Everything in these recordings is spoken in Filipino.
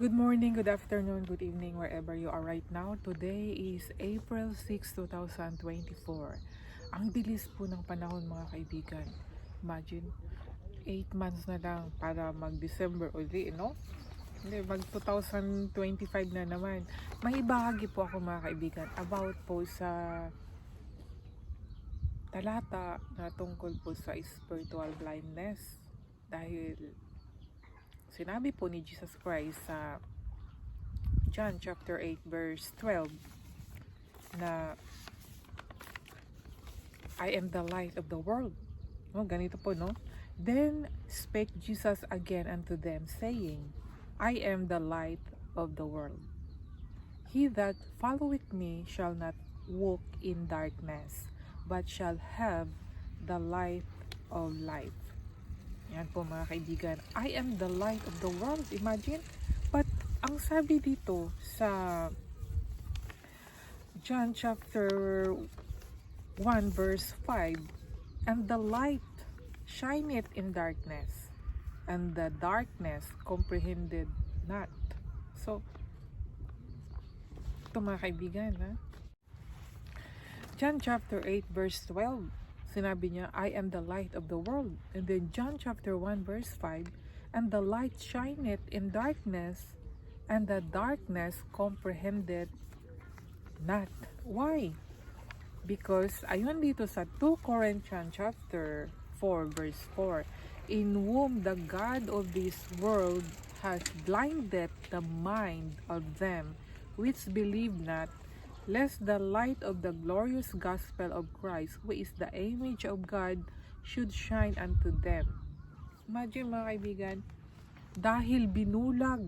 Good morning, good afternoon, good evening, wherever you are right now. Today is April 6, 2024. Ang bilis po ng panahon mga kaibigan. Imagine, 8 months na lang para mag-December uli, no? Hindi, mag 2025 na naman. May po ako mga kaibigan about po sa talata na tungkol po sa spiritual blindness. Dahil sinabi po ni Jesus Christ sa John chapter 8 verse 12 na I am the light of the world. No, ganito po, no? Then spake Jesus again unto them, saying, I am the light of the world. He that followeth me shall not walk in darkness, but shall have the light of life. Yan po mga kaibigan. I am the light of the world. Imagine. But ang sabi dito sa John chapter 1 verse 5, And the light shineth in darkness, and the darkness comprehended not. So, ito mga kaibigan, ha? John chapter 8 verse 12, sinabi niya, I am the light of the world. And then John chapter 1 verse 5, And the light shineth in darkness, and the darkness comprehended not. Why? Because ayon dito sa 2 Corinthians chapter 4 verse 4, in whom the God of this world has blinded the mind of them which believe not, lest the light of the glorious gospel of Christ, who is the image of God, should shine unto them. Imagine mga kaibigan, dahil binulag,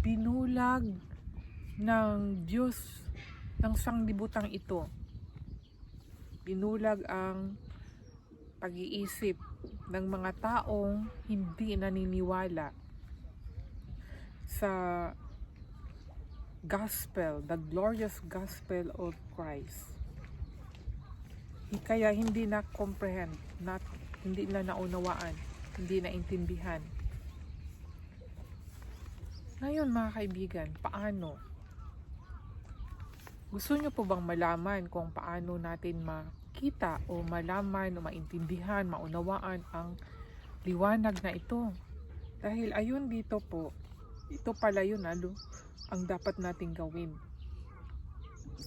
binulag ng Diyos ng sanglibutang ito, binulag ang pag-iisip ng mga taong hindi naniniwala sa gospel, the glorious gospel of Christ. Kaya hindi na comprehend, not, hindi na naunawaan, hindi na intindihan. Ngayon mga kaibigan, paano? Gusto nyo po bang malaman kung paano natin makita o malaman o maintindihan, maunawaan ang liwanag na ito? Dahil ayun dito po, ito pala yun ano, ang dapat nating gawin.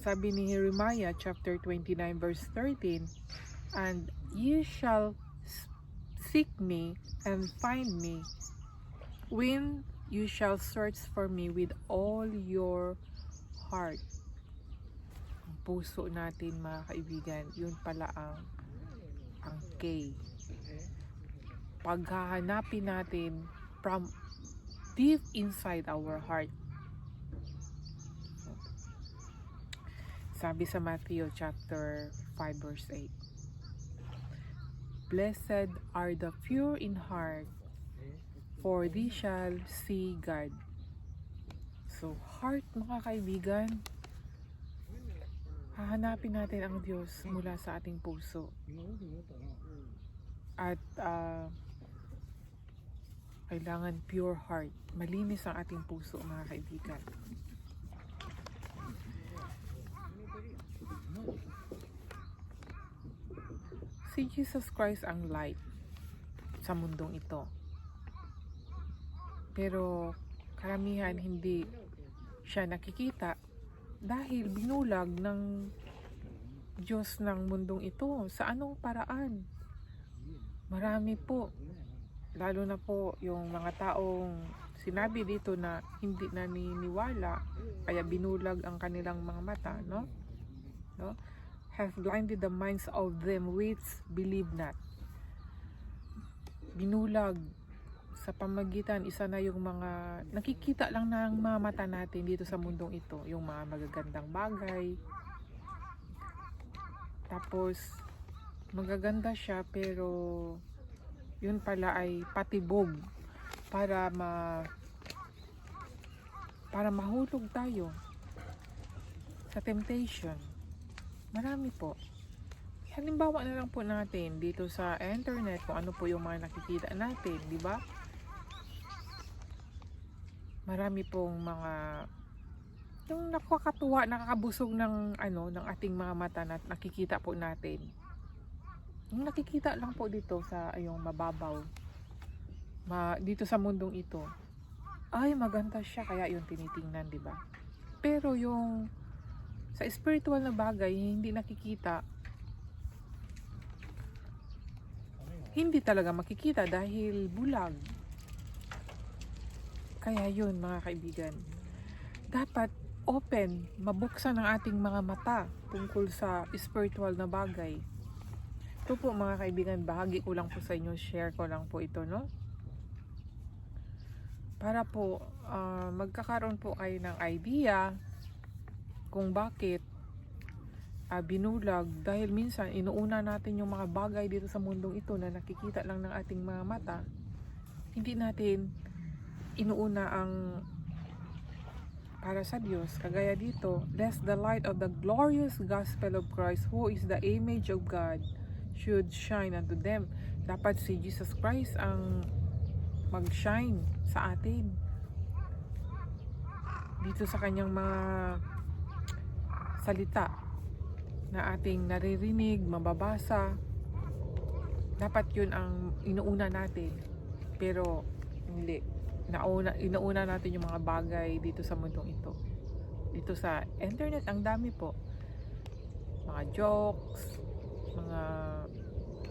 Sabi ni Jeremiah chapter 29 verse 13, And ye shall seek me and find me when you shall search for me with all your heart. Ang puso natin mga kaibigan, yun pala ang ang K. Paghahanapin natin from deep inside our heart. Sabi sa Matthew chapter 5 verse 8. Blessed are the pure in heart, for they shall see God. So, heart mga kaibigan, hahanapin natin ang Diyos mula sa ating puso. At ah, kailangan pure heart. Malinis ang ating puso mga kaibigan. Si Jesus Christ ang light sa mundong ito. Pero karamihan hindi siya nakikita dahil binulag ng Diyos ng mundong ito. Sa anong paraan? Marami po. Lalo na po yung mga taong sinabi dito na hindi naniniwala kaya binulag ang kanilang mga mata, no? No? Have blinded the minds of them which believe not. Binulag sa pamagitan isa na yung mga nakikita lang ng mga mata natin dito sa mundong ito, yung mga magagandang bagay. Tapos magaganda siya pero yun pala ay patibog para ma para mahulog tayo sa temptation. Marami po. Halimbawa na lang po natin dito sa internet kung ano po yung mga nakikita natin, di ba? marami pong mga yung nakakatuwa, nakakabusog ng ano ng ating mga mata na nakikita po natin. Yung nakikita lang po dito sa ayong mababaw. Ma, dito sa mundong ito. Ay, maganda siya kaya yung tinitingnan, 'di ba? Pero yung sa spiritual na bagay, hindi nakikita. Hindi talaga makikita dahil bulag. Kaya yun mga kaibigan. Dapat open, mabuksan ang ating mga mata tungkol sa spiritual na bagay. Ito po mga kaibigan, bahagi ko lang po sa inyo, share ko lang po ito, no? Para po ah, magkakaroon po kayo ng idea kung bakit ah, binulag. Dahil minsan inuuna natin yung mga bagay dito sa mundong ito na nakikita lang ng ating mga mata. Hindi natin inuuna ang para sa Diyos. Kagaya dito lest the light of the glorious gospel of Christ who is the image of God should shine unto them dapat si Jesus Christ ang mag-shine sa atin dito sa kanyang mga salita na ating naririnig, mababasa. Dapat yun ang inuuna natin. Pero hindi. Nauna, inuuna natin yung mga bagay dito sa mundong ito. Dito sa internet, ang dami po. Mga jokes, mga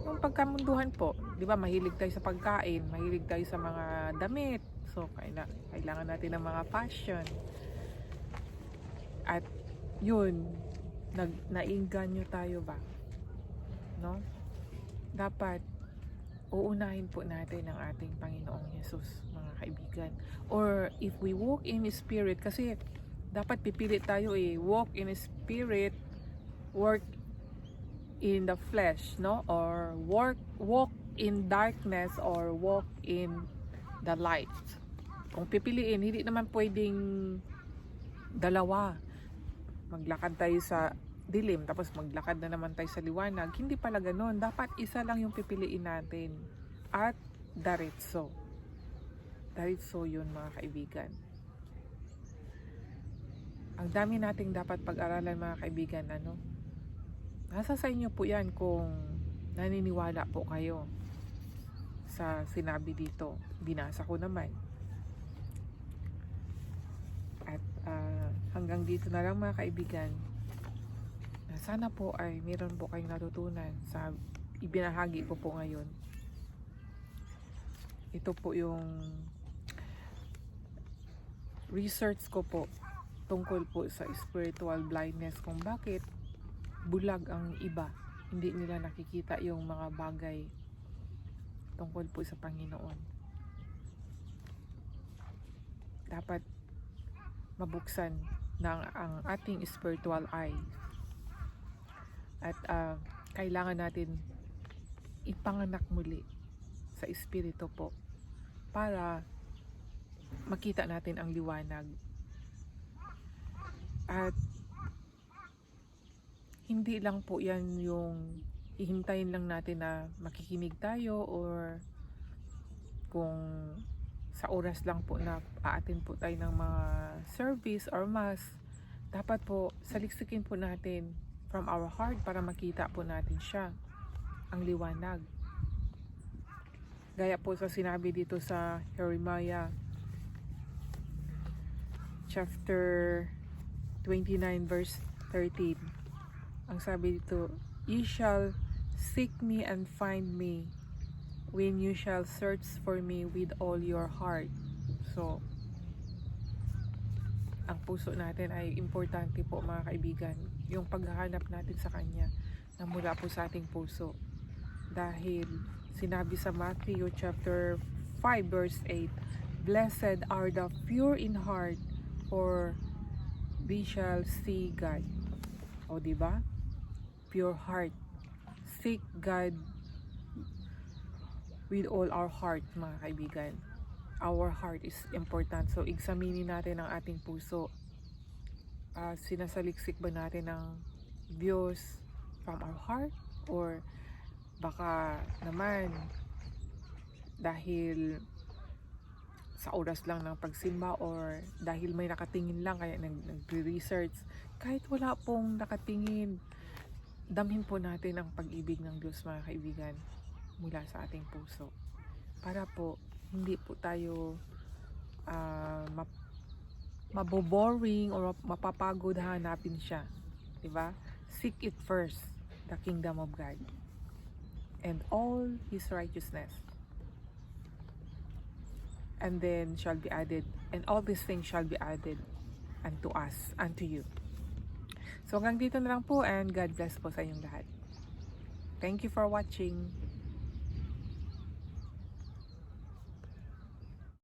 yung pagkamunduhan po. Di ba, mahilig tayo sa pagkain, mahilig tayo sa mga damit. So, kaila- kailangan natin ng mga fashion. At yun, nag nainganyo tayo ba? No? Dapat uunahin po natin ang ating Panginoong Yesus, mga kaibigan. Or if we walk in spirit, kasi dapat pipili tayo eh, walk in spirit, work in the flesh, no? Or work walk in darkness or walk in the light. Kung pipiliin, hindi naman pwedeng dalawa maglakad tayo sa dilim tapos maglakad na naman tayo sa liwanag. Hindi pala ganun. Dapat isa lang yung pipiliin natin. At daritso. Daritso yun mga kaibigan. Ang dami nating dapat pag-aralan mga kaibigan. Ano? Nasa sa inyo po yan kung naniniwala po kayo sa sinabi dito. Binasa ko naman. At ah, hanggang dito na lang mga kaibigan. Na Sana po ay meron po kayong natutunan sa ibinahagi ko po ngayon. Ito po yung research ko po tungkol po sa spiritual blindness kung bakit bulag ang iba. Hindi nila nakikita yung mga bagay tungkol po sa Panginoon. Dapat mabuksan ng ang ating spiritual eye. At ah, kailangan natin ipanganak muli sa espiritu po para makita natin ang liwanag. At hindi lang po yan yung ihintayin lang natin na makikinig tayo or kung sa oras lang po na aatin po tayo ng mga service or mass, dapat po saliksikin po natin from our heart para makita po natin siya, ang liwanag. Gaya po sa sinabi dito sa Jeremiah chapter 29 verse 13. Ang sabi dito, Ye shall seek me and find me when you shall search for me with all your heart. So, ang puso natin ay importante po mga kaibigan. Yung paghahanap natin sa Kanya na mula po sa ating puso. Dahil sinabi sa Matthew chapter 5 verse 8, Blessed are the pure in heart, for we shall see God. O di ba? Pure heart. Seek God with all our heart, mga kaibigan. Our heart is important. So, examinin natin ang ating puso. Ah, sinasaliksik ba natin ng Diyos from our heart? Or baka naman dahil sa oras lang ng pagsimba or dahil may nakatingin lang kaya nag, nagre-research. Kahit wala pong nakatingin, damhin po natin ang pag-ibig ng Diyos mga kaibigan mula sa ating puso. Para po hindi po tayo ah, map- maboboring or mapapagod hanapin siya. 'Di ba? Seek it first, the kingdom of God and all his righteousness. And then shall be added, and all these things shall be added unto us, unto you. So hanggang dito na lang po and God bless po sa inyong lahat. Thank you for watching.